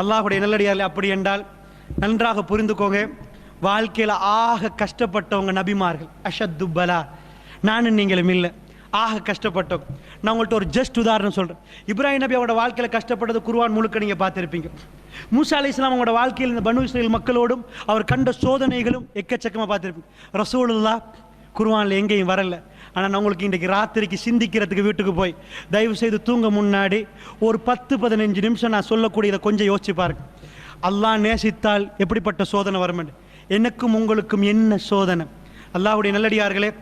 அல்லாஹுடைய நல்லடியாரில் அப்படி என்றால் நன்றாக புரிந்துக்கோங்க. வாழ்க்கையில் ஆக கஷ்டப்பட்டவங்க நபிமார்கள். அஷத்து பலா. நானும் நீங்களும் இல்லை. ஆக கஷ்டப்பட்டோம். நான் உங்கள்கிட்ட ஒரு ஜஸ்ட் உதாரணம் சொல்கிறேன் இப்ராஹிம் நபி அவங்களோட வாழ்க்கையில் கஷ்டப்பட்டது குருவான் முழுக்க நீங்கள் பார்த்துருப்பீங்க. மூசா அலி இஸ்லாம் அவங்களோட வாழ்க்கையில் இந்த பனு இஸ்ரேல் மக்களோடும் அவர் கண்ட சோதனைகளும் எக்கச்சக்கமாக பார்த்துருப்பீங்க. ரசூலுல்லா குருவானில் எங்கேயும் வரலை. ஆனால் நான் உங்களுக்கு இன்றைக்கு ராத்திரிக்கு சிந்திக்கிறதுக்கு வீட்டுக்கு போய் தயவு செய்து தூங்க முன்னாடி ஒரு பத்து பதினஞ்சு நிமிஷம் நான் சொல்லக்கூடியதை கொஞ்சம் யோசிச்சு பாருங்க. அல்லாஹ் நேசித்தால் எப்படிப்பட்ட சோதனை வரும் எனக்கும் உங்களுக்கும் என்ன சோதனை? அல்லாவுடைய நல்லடியார்களே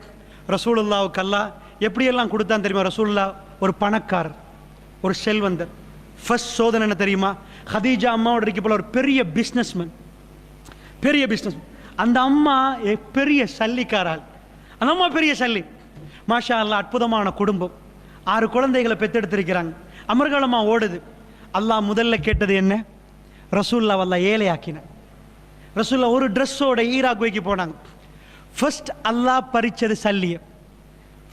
ரசூலுல்லாவுக்கு அல்லா எப்படியெல்லாம் கொடுத்தான் தெரியுமா? ரசூல்லா ஒரு பணக்காரர் ஒரு செல்வந்தர். ஃபர்ஸ்ட் சோதனை என்ன தெரியுமா? ஹதீஜா அம்மாவோட இருக்க போல ஒரு பெரிய பிஸ்னஸ்மேன் பெரிய பிஸ்னஸ் அந்த அம்மா எ- பெரிய சல்லிக்காரால். அந்த அம்மா பெரிய சல்லி. மாஷா அல்லா அற்புதமான குடும்பம். ஆறு குழந்தைகளை பெத்தெடுத்திருக்கிறாங்க அமர்கலமாக ஓடுது. அல்லாஹ் முதல்ல கேட்டது என்ன? ரசூல்லா அல்லாஹ் ஏழையாக்கின. ரசூல்லா ஒரு ட்ரெஸ்ஸோட ஈராக் போனாங்க. ஃபர்ஸ்ட் அல்லாஹ் பறிச்சது சல்லியம்.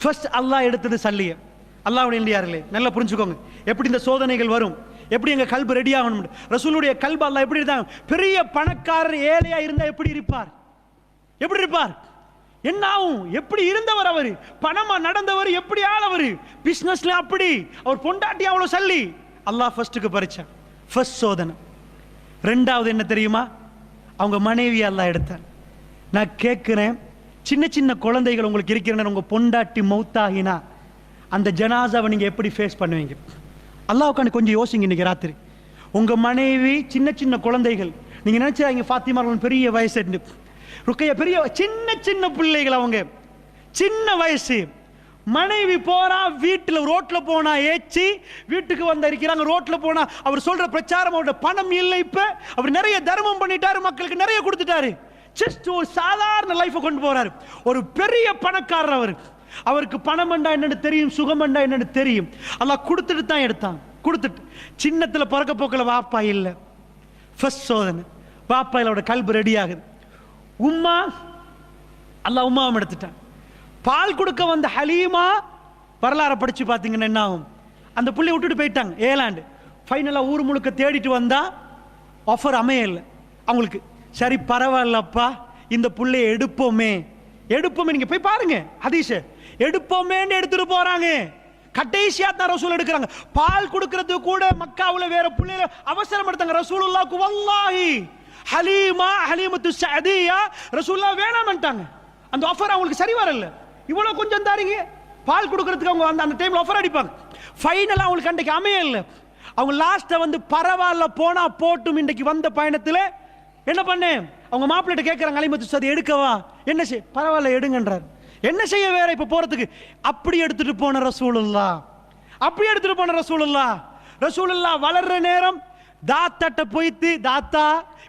ஃபர்ஸ்ட் அல்லாஹ் எடுத்தது சல்லியம். அல்லாஹ்வுடைய இல்லையார்களே நல்லா புரிஞ்சுக்கோங்க. எப்படி இந்த சோதனைகள் வரும்? எப்படி எங்கள் கல்பு ரெடி ஆகணும்? ரசூலுடைய கல்பு அல்லாஹ் எப்படி இருந்தாங்க? பெரிய பணக்காரர் ஏழையாக இருந்தால் எப்படி இருப்பார்? எப்படி இருப்பார்? என்ன ஆகும் எப்படி இருந்தவர் அவர்? பணமா நடந்தவர்? எப்படி ஆளவர்? பிஸ்னஸ்ல அப்படி. அவர் பொண்டாட்டி அவ்வளவு சல்லி. அல்லாஹ் ஃபர்ஸ்ட்டுக்கு பறிச்சான். ஃபர்ஸ்ட் சோதனை. ரெண்டாவது என்ன தெரியுமா? அவங்க மனைவி எல்லாம் எடுத்தார். நான் கேட்குறேன் சின்ன சின்ன குழந்தைகள் உங்களுக்கு இருக்கிறேன்னு உங்கள் பொண்டாட்டி மௌத்தாகினா அந்த ஜனாசாவை நீங்கள் எப்படி ஃபேஸ் பண்ணுவீங்க? அல்லாஹ்வுக்கான கொஞ்சம் யோசிங்க இன்னைக்கு ராத்திரி. உங்கள் மனைவி சின்ன சின்ன குழந்தைகள். நீங்கள் நினச்சா இங்கே ஃபாத்திமார்கள் பெரிய வயசு. ருக்கைய பெரிய சின்ன சின்ன பிள்ளைகள் அவங்க. சின்ன வயசு. மனைவி போறா வீட்டில் ரோட்டில் போனா ஏச்சி வீட்டுக்கு வந்து இருக்கிறாங்க ரோட்டில் போனா அவர் சொல்ற பிரச்சாரம் அவரோட பணம் இல்லை இப்ப. அவர் நிறைய தர்மம் பண்ணிட்டாரு மக்களுக்கு நிறைய கொடுத்துட்டாரு. ஜஸ்ட் ஒரு சாதாரண லைஃபை கொண்டு போறாரு. ஒரு பெரிய பணக்காரர் அவர். அவருக்கு பணம் என்றா என்னன்னு தெரியும் சுகம் என்றா என்னன்னு தெரியும். அதெல்லாம் கொடுத்துட்டு தான் எடுத்தான். கொடுத்துட்டு. சின்னத்தில் பிறக்க போக்கில் வாப்பா இல்லை. ஃபர்ஸ்ட் சோதனை. பாப்பா அவரோட கல்பு ரெடி ஆகுது. உம்மா அல்லாஹ் உம்மாவும் எடுத்துட்டான். பால் கொடுக்க வந்த ஹலீமா வரலாறை படித்து பார்த்தீங்கன்னா என்ன ஆகும்? அந்த பிள்ளைய விட்டுட்டு போயிட்டாங்க ஏலாண்டு. ஃபைனலாக ஊர் முழுக்க தேடிட்டு வந்தால் ஆஃபர் அமையலை. அவங்களுக்கு சரி பரவாயில்லப்பா இந்த பிள்ளைய எடுப்போமே. எடுப்போமே நீங்கள் போய் பாருங்க ஹதீஷ எடுப்போமேன்னு எடுத்துகிட்டு போகிறாங்க கடைசியா தான் ரசூல் எடுக்கிறாங்க. பால் கொடுக்கறது கூட மக்காவில் வேற புள்ளைய அவசரம் எடுத்தாங்க. ரசூலுல்லாஹ்க்கு வல்லாஹி. ஹலீமா ஹலீமத்து சதியா ரசூல்லா வேணாம்ட்டாங்க அந்த ஆஃபர் அவங்களுக்கு சரி வரல. இவ்வளவு கொஞ்சம் தாரீங்க பால் கொடுக்கறதுக்கு அவங்க அந்த அந்த டைம்ல ஆஃபர் அடிப்பாங்க. ஃபைனலா அவங்களுக்கு அன்றைக்கு இல்லை அவங்க லாஸ்ட்டை வந்து பரவாயில்ல போனா போட்டும் இன்றைக்கு வந்த பயணத்துல. என்ன பண்ணேன் அவங்க மாப்பிள்ளிட்ட கேட்குறாங்க அலிமத்து சதி எடுக்கவா? என்ன செய்? பரவாயில்ல எடுங்கன்றார். என்ன செய்ய வேற இப்ப போறதுக்கு? அப்படி எடுத்துட்டு போன ரசூலுல்லா அப்படி எடுத்துட்டு போன ரசூலுல்லா ரசூலுல்லா வளர்ற நேரம் தாத்தாட்ட போய்த்து தாத்தா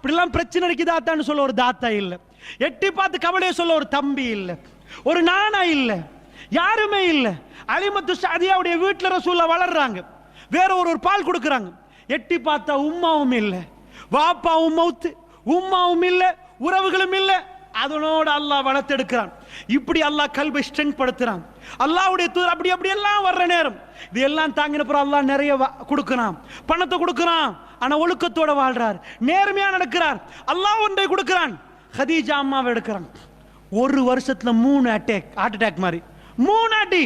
இப்படிலாம் பிரச்சனை இருக்கு தாத்தான்னு சொல்ல ஒரு தாத்தா இல்லை. எட்டி பார்த்து கவலையை சொல்ல ஒரு தம்பி இல்லை. ஒரு நானா இல்லை. யாருமே இல்லை. அலிமத்து சாதியாவுடைய வீட்டில் ரசூல்லா வளர்றாங்க. வேற ஒரு ஒரு பால் கொடுக்குறாங்க. எட்டி பார்த்தா உம்மாவும் இல்லை. வாப்பாவும் மவுத்து. உம்மாவும் இல்லை. உறவுகளும் இல்லை. அதனோட அல்லாஹ் வளர்த்தெடுக்கிறான். இப்படி அல்லாஹ் கல்வை ஸ்ட்ரென்த் படுத்துறான். அல்லாவுடைய தூர் அப்படி அப்படி எல்லாம் வர்ற நேரம். இது எல்லாம் தாங்கின பிறகு அல்லாஹ் நிறைய வ- கொடுக்கிறான். பணத்தை கொடுக்குறான். ஆனால் ஒழுக்கத்தோட வாழ்றார். நேர்மையாக நடக்கிறார். அல்லாஹ் ஒன்றை கொடுக்கிறான். ஹதீஜா அம்மாவை எடுக்கிறான். ஒரு வருஷத்தில் மூணு அட்டாக் ஹார்ட் அட்டாக் மாதிரி. மூணு அடி.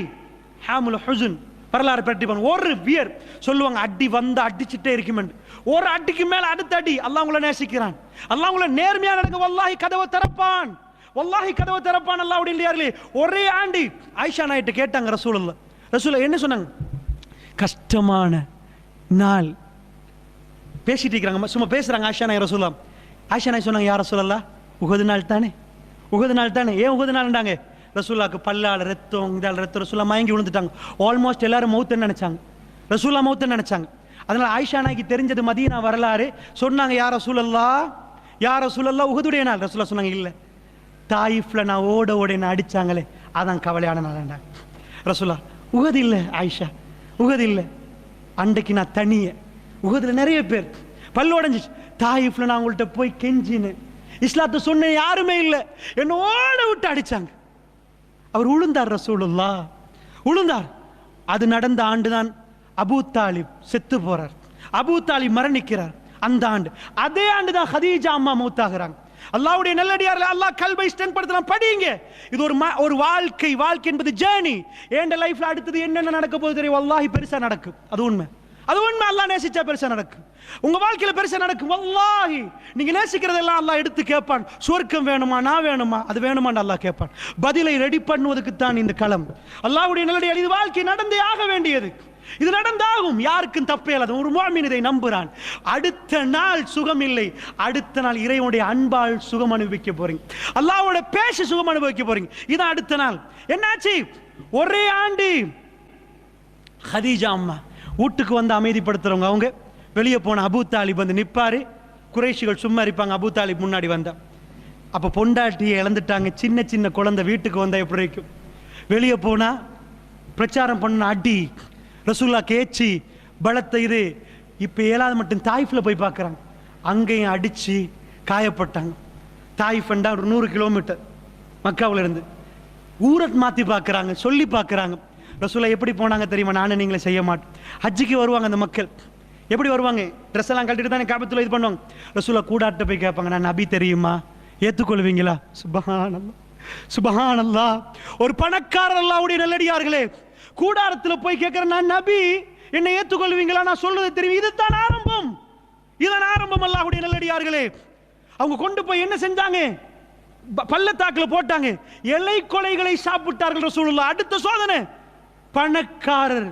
ஹாமுல் ஹுசுன் வரலாறு பற்றி ஒரு வியர். சொல்லுவாங்க அடி வந்து அடிச்சுட்டே இருக்குமெண்டு ஒரு அடிக்கு மேல அடுத்த அடி. அல்லாஹ் உங்களை நேசிக்கிறான். அல்லாஹ் உங்களை நேர்மையா நடக்க வல்லாஹி கதவை திறப்பான். வல்லாஹி கதவை திறப்பான் அல்லாஹ் அப்படின்றார்களே ஒரே ஆண்டி. ஆயிஷா நாயிட்டு கேட்டாங்க ரசூல் ரசூல என்ன சொன்னாங்க? கஷ்டமான நாள் பேசிட்டு இருக்கிறாங்க. சும்மா பேசுகிறாங்க ஆஷா நாய் ரசூலாம் ஆஷா நாய் சொன்னாங்க யார் ரசூலல்லா உகது நாள் தானே? உகது நாள் தானே? ஏன் உகது நாள்ண்டாங்க ரசூலாக்கு பல்லால் ரத்தம் இதால் ரத்தம் ரசூலா மயங்கி விழுந்துட்டாங்க. ஆல்மோஸ்ட் எல்லாரும் மௌத்துன்னு நினச்சாங்க. ரசூலா மௌத்துன்னு நினச்சாங்க. அதனால் ஆயிஷா நாய்க்கு தெரிஞ்சது மதியனா வரலாறு. சொன்னாங்க யார் ரசூலல்லா யார் ரசூலல்லா உகதுடைய நாள். ரசூலா சொன்னாங்க இல்லை. தாயிஃப்ல நான் ஓட ஓட என்ன அடிச்சாங்களே. அதான் கவலையான நாள்ண்டாங்க ரசூலா உகது இல்லை ஆயிஷா உகது இல்லை. அன்றைக்கு நான் தனியை. உகதுல நிறைய பேர். பல்லு உடஞ்சிச்சு. தாயிஃபில் நான் உங்கள்கிட்ட போய் கெஞ்சினேன் இஸ்லாத்தை சொன்னேன் யாருமே இல்லை. என்ன ஓட விட்டு அடித்தாங்க அவர் உளுந்தார் ரசூலுல்லா. உளுந்தார். அது நடந்த ஆண்டு தான் அபூ தாலிப் செத்து போறார். அபூ தாலிப் மரணிக்கிறார். அந்த ஆண்டு. அதே ஆண்டு தான் ஹதீஜா அம்மா மூத்தாகிறாங்க. அல்லாவுடைய நல்லடியார்ல அல்லாஹ் கல்வை ஸ்ட்ரென்த் படுத்தலாம் படிங்க இது ஒரு ம- ஒரு வாழ்க்கை. வாழ்க்கை என்பது ஜேர்னி என் லைஃப்ல அடுத்தது என்னென்ன நடக்க போகுது தெரியும்? அல்லாஹி பெருசா நடக்கும். அது உண்மை. அது உண்மை அல்லாஹ் நேசிச்சா பெருசா நடக்கும் உங்க வாழ்க்கையில பெருசா நடக்கும் வல்லாஹி நீங்க நேசிக்கிறதெல்லாம் அல்லாஹ் எடுத்து கேட்பான். சொர்க்கம் வேணுமா நான் வேணுமா அது வேணுமான்னு அல்லாஹ் கேட்பான். பதிலை ரெடி பண்ணுவதற்கு தான் இந்த களம். அல்லாஹ்வுடைய நல்லடியார் இது வாழ்க்கை நடந்தே ஆக வேண்டியது. இது நடந்தாகும். யாருக்கும் தப்பே இல்லாத ஒரு மாமின் இதை நம்புறான். அடுத்த நாள் சுகம் இல்லை அடுத்த நாள் இறைவனுடைய அன்பால் சுகம் அனுபவிக்க போறீங்க. அல்லாவோட பேச சுகம் அனுபவிக்க போறீங்க. இதான் அடுத்த நாள். என்னாச்சு? ஒரே ஆண்டு. ஹதீஜா அம்மா. வீட்டுக்கு வந்து அமைதிப்படுத்துறவங்க அவங்க. வெளியே போன அபு தாலிப் வந்து நிற்பார் குறைஷிகள் சும்மா இருப்பாங்க. அபு தாலிப் முன்னாடி வந்தால் அப்போ பொண்டாட்டியை இழந்துட்டாங்க. சின்ன சின்ன குழந்தை வீட்டுக்கு வந்தால் எப்படி இருக்கும்? வெளியே போனால் பிரச்சாரம் பண்ண அடி ரசூல்லா கேச்சி பலத்த இது. இப்போ ஏழாவது மட்டும் தாய்ஃபில் போய் பார்க்குறாங்க. அங்கேயும் அடித்து காயப்பட்டாங்க. தாய்ஃபண்டா ஒரு நூறு கிலோமீட்டர். மக்காவுல இருந்து. ஊரை மாற்றி பார்க்குறாங்க. சொல்லி பார்க்குறாங்க. ரசூலா எப்படி போனாங்க தெரியுமா? நானும் நீங்களே செய்ய மாட்டோம். ஹஜ்ஜிக்கு வருவாங்க அந்த மக்கள். எப்படி வருவாங்க? ட்ரெஸ் எல்லாம் கட்டிட்டு தானே காபத்தில் இது பண்ணுவாங்க. ரசூலா கூடாட்ட போய் கேட்பாங்க நான் நபி தெரியுமா? ஏற்றுக்கொள்வீங்களா சுபஹானல்லா. சுபஹானல்லா. ஒரு பணக்காரர் அல்லாவுடைய நல்லடியார்களே கூடாரத்தில் போய் கேட்குற நான் நபி. என்னை ஏற்றுக்கொள்வீங்களா நான் சொல்றது தெரியும். இதுதான் ஆரம்பம். இதுதான் ஆரம்பம் அல்லாஹ்வுடைய நல்லடியார்களே. அவங்க கொண்டு போய் என்ன செஞ்சாங்க? ப- போட்டாங்க. எலை கொலைகளை சாப்பிட்டார்கள் ரசூலுல்லாஹ். அடுத்த சோதனை. பணக்காரர்.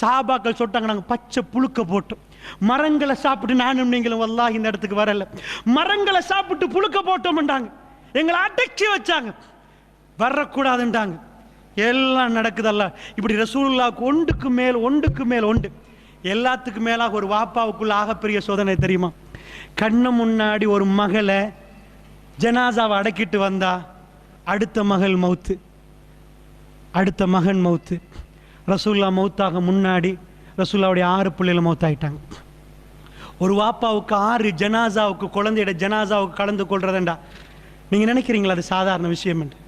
சாபாக்கள் சொல்லிட்டாங்க நாங்கள் பச்சை புழுக்க போட்டோம். மரங்களை சாப்பிட்டு நானும் நீங்களும் வல்லா இந்த இடத்துக்கு வரல. மரங்களை சாப்பிட்டு புழுக்க போட்டோம்ன்றாங்க. எங்களை அடைச்சி வச்சாங்க. வரக்கூடாதுன்றாங்க. எல்லாம் நடக்குதல்ல இப்படி ரசூலுல்லாஹ்க்கு ஒன்றுக்கு மேல் ஒன்றுக்கு மேல் ஒன்று. எல்லாத்துக்கு மேலாக ஒரு வாப்பாவுக்குள்ள ஆகப்பெரிய சோதனை தெரியுமா? கண்ணு முன்னாடி ஒரு மகளை ஜனாசாவை அடக்கிட்டு வந்தா அடுத்த மகள் மவுத்து. அடுத்த மகன் மௌத்து. ரசூல்லா மௌத்தாக முன்னாடி ரசூல்லாவுடைய ஆறு பிள்ளைகள் மௌத்தாயிட்டாங்க. ஒரு வாப்பாவுக்கு ஆறு ஜனாசாவுக்கு குழந்தையோட ஜனாசாவுக்கு கலந்து கொள்றதுண்டா. நீங்கள் நினைக்கிறீங்களா அது சாதாரண விஷயம் என்று?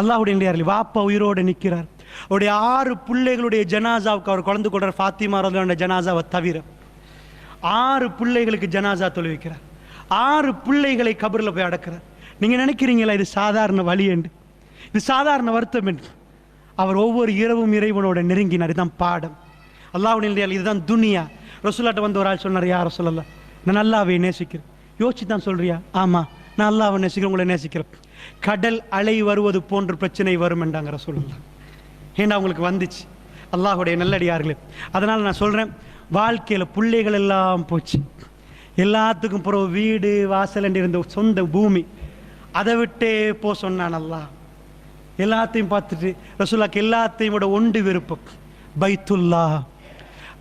அல்லாஹ்வுடைய வாப்பா உயிரோடு நிற்கிறார். அவருடைய ஆறு பிள்ளைகளுடைய ஜனாசாவுக்கு அவர் கலந்து கொள்றார் ஃபாத்திமா ரலியல்லாஹு ஜனாசாவை தவிர ஆறு பிள்ளைகளுக்கு ஜனாசா தொழுவிக்கிறார் ஆறு பிள்ளைகளை கபரில் போய் அடக்கிறார். நீங்கள் நினைக்கிறீங்களா இது சாதாரண வழி என்று? இது சாதாரண வருத்தம் என்று? அவர் ஒவ்வொரு இரவும் இறைவனோட நெருங்கினார். இதுதான் பாடம். அல்லாஹ்வுடைய இல்லையா இதுதான் துனியா. ரசூலாட்ட வந்து ஒரு ஆள் சொன்னார் யார் சொல்லல நான் அல்லாவை நேசிக்கிறேன். யோசிச்சு தான் சொல்கிறியா ஆமாம் நான் அல்லாவை நேசிக்கிறேன் உங்களை நேசிக்கிறேன். கடல் அலை வருவது போன்ற பிரச்சனை வரும் என்றாங்க ரசூலுல்லாஹ். ஏன்னா உங்களுக்கு வந்துச்சு? அல்லாஹுடைய நல்லடியார்களே. அதனால் நான் சொல்கிறேன் வாழ்க்கையில் பிள்ளைகள் எல்லாம் போச்சு. எல்லாத்துக்கும் பிறகு வீடு வாசல் என்று இருந்த சொந்த பூமி. அதை விட்டே போ சொன்னான் அல்லாஹ். எல்லாத்தையும் பார்த்துட்டு ரசூல்லாக்கு எல்லாத்தையும் விட ஒன்று விருப்பம். பைத்துல்லா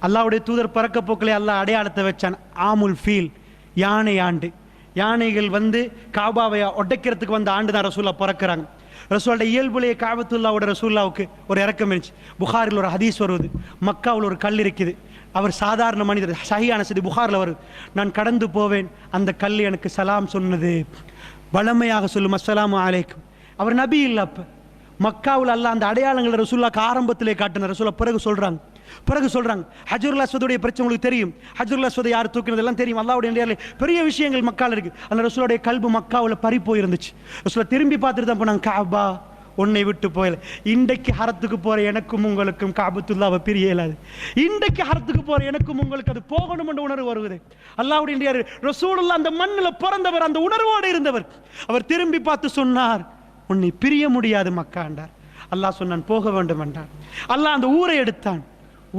அல்லாஹ்வுடைய தூதர் பறக்க போக்கிலே அல்லாஹ் அடையாளத்தை வச்சான். ஆமுல் ஃபீல். யானை ஆண்டு. யானைகள் வந்து காபாவை ஒடைக்கிறதுக்கு வந்த ஆண்டு தான் ரசூல்லா பிறக்கிறாங்க. ரசூலோட இயல்புலேயே காபத்துல்லாவோட ரசூல்லாவுக்கு ஒரு இறக்கம் இருந்துச்சு. புகாரில் ஒரு ஹதீஸ் வருது. மக்காவில் ஒரு கல் இருக்குது. அவர் சாதாரண மனிதர். சஹியான சதி புகாரில் வருது. நான் கடந்து போவேன். அந்த கல் எனக்கு சலாம் சொன்னது. வளமையாக சொல்லும் அஸ்லாம் அலைக்கும். அவர் நபி இல்லை அப்போ. மக்காவில் அல்ல அந்த அடையாளங்களை ரசூல்லாக்கு ஆரம்பத்திலே காட்டின ரசூலா பிறகு சொல்கிறாங்க பிறகு சொல்கிறாங்க ஹஜருல் அஸ்வதுடைய பிரச்சனை உங்களுக்கு தெரியும். ஹஜருல் அஸ்வதை யார் தூக்கினதெல்லாம் தெரியும். அல்லாவுடைய நேரில் பெரிய விஷயங்கள் மக்கால் இருக்குது அந்த ரசூலுடைய கல்பு மக்காவில் பறி போயிருந்துச்சு. ரசூலா திரும்பி பார்த்துட்டு தான் போனாங்க காபா உன்னை விட்டு போயல இன்றைக்கு ஹரத்துக்கு போற எனக்கும் உங்களுக்கும் காபத்துல்லாவை பிரிய இயலாது. இன்றைக்கு ஹரத்துக்கு போற எனக்கும் உங்களுக்கு அது போகணும் என்ற உணர்வு வருவது அல்லாவுடைய ரசூலுல்லா அந்த மண்ணில் பிறந்தவர் அந்த உணர்வோடு இருந்தவர். அவர் திரும்பி பார்த்து சொன்னார் உன்னை பிரிய முடியாது மக்காண்டார் அல்லாஹ் சொன்னான் போக வேண்டும் என்றான். அல்லாஹ் அந்த ஊரை எடுத்தான்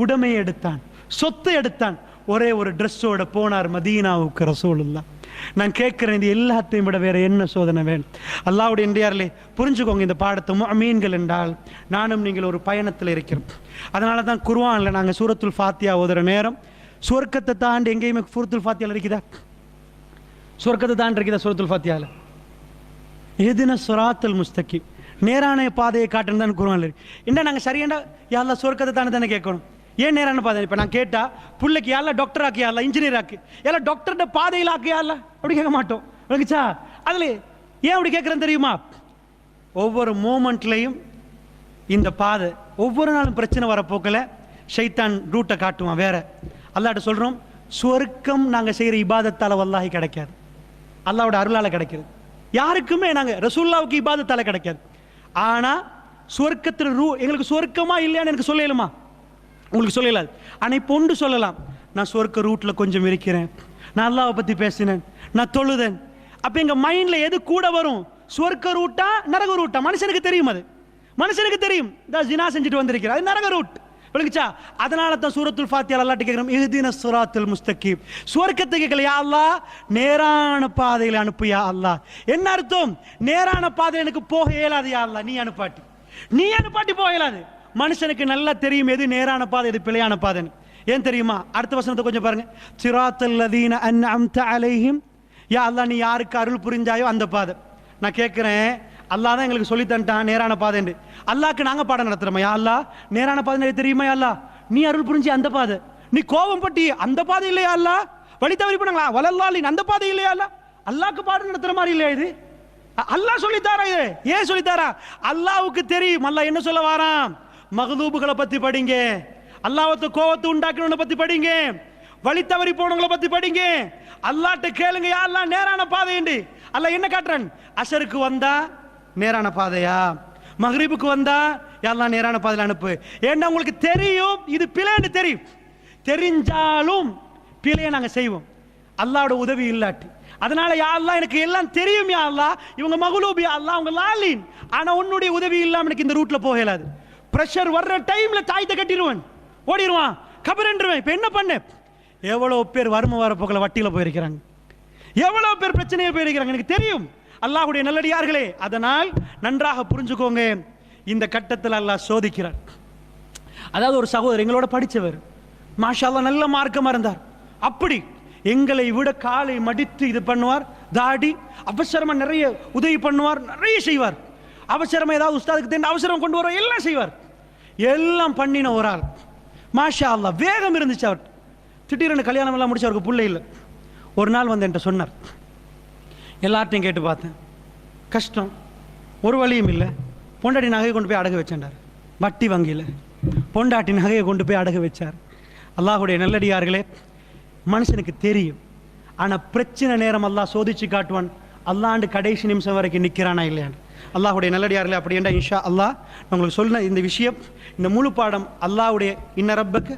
உடமையை எடுத்தான் சொத்தை எடுத்தான். ஒரே ஒரு ட்ரெஸ்ஸோட போனார் மதீனாவுக்கு ரசோலுல்லா நான் கேட்குறேன் இது எல்லாத்தையும் விட வேற என்ன சோதனை வேணும்? அல்லாவுடைய இந்தியாரிலே புரிஞ்சுக்கோங்க இந்த பாடத்தை மீன்கள் என்றால் நானும் நீங்கள் ஒரு பயணத்தில் இருக்கிறோம். அதனால தான் குருவானில் நாங்கள் சூரத்துல் ஃபாத்தியா ஓதுற நேரம் சுவர்க்கத்தை தாண்டி எங்கேயுமே சூரத்துல் ஃபாத்தியால இருக்குதா சுவர்க்கத்தை தாண்டி இருக்குதா சூரத்துல் ஃபாத்தியால எதுன சுராத்தல் முஸ்தகி நேரான பாதையை காட்டுன்னு தான் குருவான் என்ன நாங்கள் சரியாண்டா? யாரெல்லாம் சொர்க்கத்தை தானே தானே கேட்கணும். ஏன் நேரான பாதை? இப்போ நான் கேட்டால் பிள்ளைக்கு யாரில் டாக்டர் ஆக்கி யாரில் இன்ஜினியர் ஆக்கு. எல்லாம் டாக்டர்கிட்ட பாதையில் ஆக்கு யாரில் அப்படி கேட்க மாட்டோம். விளங்குச்சா? அதில் ஏன் அப்படி கேட்குறேன்னு தெரியுமா? ஒவ்வொரு மூமெண்ட்லையும் இந்த பாதை ஒவ்வொரு நாளும் பிரச்சனை வர போக்கில் ஷைத்தான் ரூட்டை காட்டுவான் வேற. அல்லாட்ட சொல்கிறோம் சொர்க்கம் நாங்கள் செய்கிற இபாதத்தால வல்லாகி கிடைக்காது. அல்லாவோட அருளால் கிடைக்கிறது. யாருக்குமே நாங்கள் ரசூல்லாவுக்கு தலை கிடைக்காது. ஆனால் சொர்க்கத்தில் ரூ எங்களுக்கு சொர்க்கமா இல்லையான்னு எனக்கு சொல்லலுமா? உங்களுக்கு சொல்லலாது. ஆனால் இப்போ ஒன்று சொல்லலாம். நான் சொர்க்க ரூட்டில் கொஞ்சம் இருக்கிறேன். நான் அல்லாவை பற்றி பேசினேன். நான் தொழுதேன். அப்போ எங்கள் மைண்டில் எது கூட வரும்? சொர்க்க ரூட்டா நரக ரூட்டா? மனுஷனுக்கு தெரியும் அது. மனுஷனுக்கு தெரியும். இந்த ஜினா செஞ்சுட்டு வந்திருக்கிறேன் அது நரக ரூட். விளங்குச்சா? அதனால தான் சூரத்துல் ஃபாத்தியால் அல்லாட்டு கேட்குறோம் இஹ்தின சுராத்துல் முஸ்தகீம். சுவர்க்கத்தை கேட்கல யா நேரான பாதையில் அனுப்பு யா என்ன அர்த்தம்? நேரான பாதையில் எனக்கு போக இயலாது யா அல்லா நீ அனுப்பாட்டி நீ அனுப்பாட்டி போக இயலாது. மனுஷனுக்கு நல்லா தெரியும் எது? நேரான பாதை எது? பிழையான பாதைன்னு. ஏன் தெரியுமா? அடுத்த வசனத்தை கொஞ்சம் பாருங்க. சிராத்தல் லதீன அன் அம்த அலைஹிம். யா அல்லா நீ யாருக்கு அருள் புரிஞ்சாயோ அந்த பாதை. நான் கேட்குறேன் அல்லாஹ் தான் எங்களுக்கு சொல்லி தந்துட்டான் நேரான பாதைன்னு அல்லாக்கு நாங்கள் பாடம் நடத்துறோமா யா அல்லா நேரான பாதை தெரியுமா அல்லா நீ அருள் புரிஞ்சு அந்த பாதை. நீ கோபம் பட்டி அந்த பாதை இல்லையா அல்லா வழி தவறி பண்ணங்களா வளர்லாலி அந்த பாதை இல்லையா அல்லா அல்லாக்கு பாடம் நடத்துற மாதிரி இல்லையா இது? அல்லாஹ் சொல்லித்தாரா இது? ஏன் சொல்லித்தாரா? அல்லாவுக்கு தெரியும். அல்லாஹ் என்ன சொல்ல வாராம்? மகதூபுகளை பத்தி படிங்க. அல்லாவத்து கோவத்தை உண்டாக்குறவனை பத்தி படிங்க. வழி தவறி போனவங்களை பத்தி படிங்க. அல்லாட்ட கேளுங்க யா அல்லா நேரான பாதைண்டு அல்லாஹ் என்ன காட்டுறன்? அசருக்கு வந்தா நேரான பாதையா? மஹரீபுக்கு வந்தா எல்லாம் நேரான பாதையில் அனுப்பு? ஏன்னா உங்களுக்கு தெரியும்? இது பிழைன்னு தெரியும். தெரிஞ்சாலும் பிழையை நாங்கள் செய்வோம். அல்லாவோட உதவி இல்லாட்டி. அதனால யாரெல்லாம் எனக்கு எல்லாம் தெரியும் யாரெல்லாம் இவங்க மகுலூப் யா அவங்க லாலின். ஆனால் உன்னுடைய உதவி இல்லாமல் எனக்கு இந்த ரூட்டில் போக இயலாது. ப்ரெஷர் வர்ற டைமில் தாயத்தை கட்டிடுவேன். ஓடிடுவான். கபரன்றுவேன். இப்போ என்ன பண்ண? எவ்வளோ பேர் வறுமை வர போக்கில் வட்டியில் போயிருக்கிறாங்க. எவ்வளோ பேர் பிரச்சனையில் போயிருக்கிறாங்க? எனக்கு தெரியும். அல்லாஹுடைய நல்லடியார்களே அதனால் நன்றாக புரிஞ்சுக்கோங்க. இந்த கட்டத்தில் அல்லாஹ் சோதிக்கிறார். அதாவது ஒரு சகோதரர் எங்களோட படித்தவர். மாஷா நல்ல மார்க்கமாக இருந்தார். அப்படி எங்களை விட காலை மடித்து இது பண்ணுவார் தாடி அவசரமாக நிறைய உதவி பண்ணுவார் நிறைய செய்வார். அவசரமாக ஏதாவது உஸ்தாதுக்கு தெரிஞ்ச அவசரம் கொண்டு வர எல்லாம் செய்வார். எல்லாம் பண்ணின ஒரு ஆள். மாஷா அல்லா வேகம் இருந்துச்சு அவர். திடீர்னு கல்யாணம் எல்லாம் முடிச்சு அவருக்கு பிள்ளை இல்லை. ஒரு நாள் வந்து என்கிட்ட சொன்னார் எல்லார்ட்டையும் கேட்டு பார்த்தேன். கஷ்டம். ஒரு வழியும் இல்லை. பொண்டாட்டி நகையை கொண்டு போய் அடகு வச்சேன்டார் வட்டி வங்கியில். பொண்டாட்டி நகையை கொண்டு போய் அடகு வச்சார். அல்லாஹுடைய நல்லடியார்களே மனுஷனுக்கு தெரியும். ஆனால் பிரச்சனை நேரம் அல்லாஹ் சோதிச்சு காட்டுவான். அல்லாண்டு கடைசி நிமிஷம் வரைக்கும் நிற்கிறானா இல்லையான்னு. அல்லாஹுடைய நல்லடியார்களே அப்படி இன்ஷா அல்லாஹ் நான் உங்களுக்கு சொன்ன இந்த விஷயம் இந்த முழு பாடம் அல்லாஹுடைய இன்னரப்புக்கு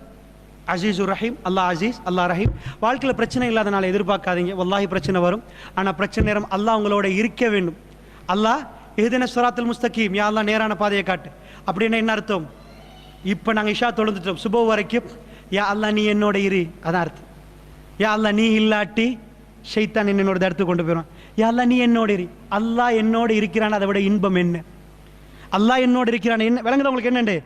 ரப்புக்கு ரஹீம் அல்லாஹ் அசீஸ் அல்லாஹ் ரஹீம். வாழ்க்கையில் பிரச்சனை இல்லாதனால எதிர்பார்க்காதீங்க. வல்லாஹி பிரச்சனை வரும். ஆனால் பிரச்சனை நேரம் அல்லாஹ் உங்களோட இருக்க வேண்டும். அல்லாஹ் எதுன சுராத்தில் முஸ்தகீம் யா அல்லாஹ் நேரான பாதையை காட்டு. அப்படின்னா என்ன அர்த்தம்? இப்போ நாங்கள் இஷா தொழுந்துட்டோம் சுபோ வரைக்கும் யா அல்லாஹ் நீ என்னோட இரு. அதான் அர்த்தம். யா அல்லாஹ் நீ இல்லாட்டி ஷைத்தான் என்னோட இடத்துக்கு கொண்டு போயிடும் யா அல்லாஹ் நீ என்னோட இரு. அல்லாஹ் என்னோட இருக்கிறான் அதை விட இன்பம் என்ன? அல்லாஹ் என்னோட இருக்கிறான். என்ன விளங்குது உங்களுக்கு என்னண்டு?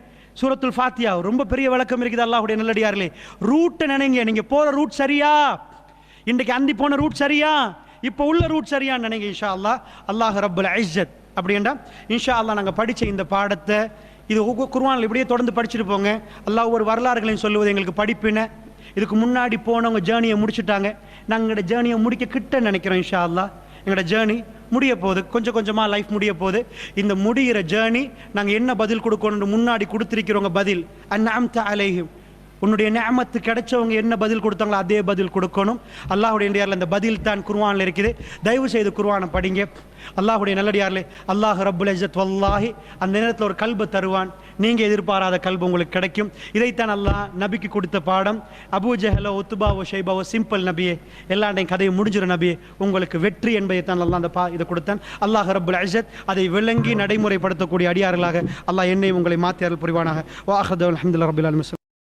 சூரத்துல் ஃபாத்தியா ரொம்ப பெரிய விளக்கம் இருக்குது அல்லாஹுடைய நல்லடியார்களே. ரூட்டை நினைங்க நீங்கள் போகிற ரூட் சரியா? இன்றைக்கு அந்தி போன ரூட் சரியா? இப்போ உள்ள ரூட் சரியான்னு நினைங்க இன்ஷா அல்லாஹ் அல்லாஹ் ரப்புல் ஐஸத் அப்படின்டா இன்ஷா அல்லாஹ் நாங்கள் படித்த இந்த பாடத்தை இது ஒவ்வொரு இப்படியே தொடர்ந்து படிச்சுட்டு போங்க அல்லாஹ் ஒரு வரலாறுகளையும் சொல்லுவது எங்களுக்கு படிப்பின இதுக்கு முன்னாடி போனவங்க ஜேர்னியை முடிச்சுட்டாங்க. நாங்கள் ஜேர்னியை முடிக்க கிட்ட நினைக்கிறோம் இன்ஷா அல்லாஹ் எங்களோட ஜேர்னி முடிய போகுது. கொஞ்சம் கொஞ்சமாக லைஃப் முடிய போகுது. இந்த முடிகிற ஜேர்னி நாங்கள் என்ன பதில் கொடுக்கணும்னு முன்னாடி கொடுத்துருக்கிறோங்க பதில் அந்நாம்த அலைஹிம். உன்னுடைய நேமத்து கிடைச்சவங்க என்ன பதில் கொடுத்தாங்களோ அதே பதில் கொடுக்கணும். அல்லாஹுடைய இந்தியாவில் அந்த பதில் தான் குருவானில் இருக்குது. தயவு செய்து குர்ஆனை படிங்க. அல்லாஹுடைய நல்லடியாரில் அல்லாஹ் ரப்புல் இஜத் வல்லாஹி அந்த நேரத்தில் ஒரு கல்பு தருவான். நீங்கள் எதிர்பாராத கல்பு உங்களுக்கு கிடைக்கும். இதைத்தான் அல்லாஹ் நபிக்கு கொடுத்த பாடம். அபூ ஜஹலோ உத்துபாவோ ஷைபாவோ சிம்பிள் நபியே எல்லாண்டையும் கதையை முடிஞ்சிடும் நபியே. உங்களுக்கு வெற்றி என்பதை தான் அல்லாஹ் அந்த பா இதை கொடுத்தான். அல்லாஹ் ரப்புல் அஜத் அதை விளங்கி நடைமுறைப்படுத்தக்கூடிய அடியார்களாக அல்லாஹ் என்னை உங்களை மாத்தியார்கள் புரிவானாக. வாஹத் அலமதுல்லா ரபுல் அலமிஸ்